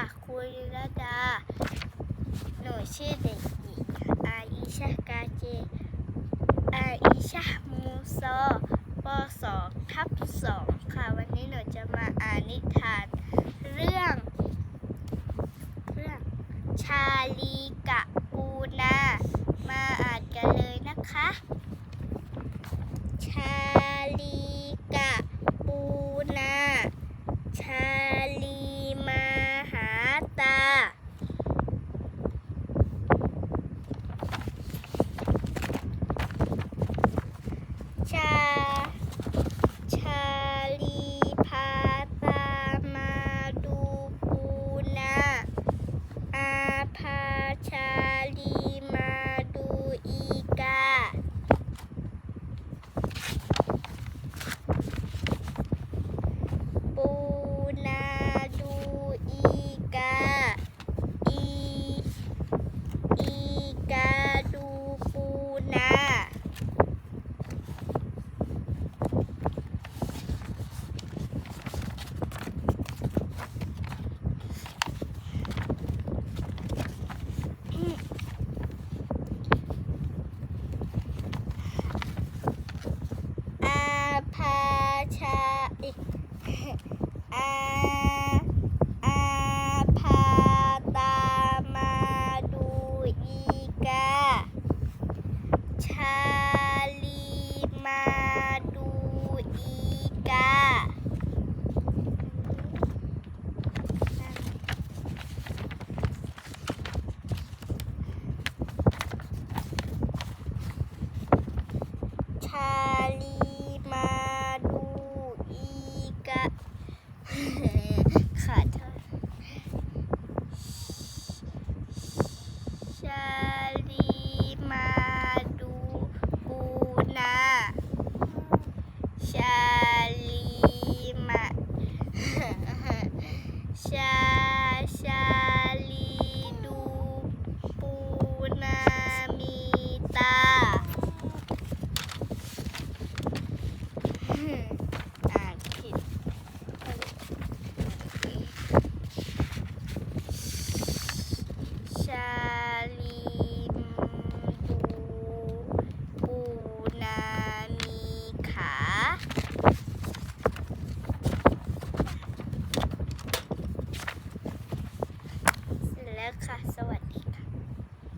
ค่ะครูยุรดา หนูชื่อเด็กหญิงอาอิชากาเจ อาอิชามูซอปสองทับสองค่ะ วันนี้หนูจะมาอ่านนิทาน เรื่อง เรื่องชาลี ขาดชาลีมาดูปูนาชาลีมาชาชาลีดูปูนามีตา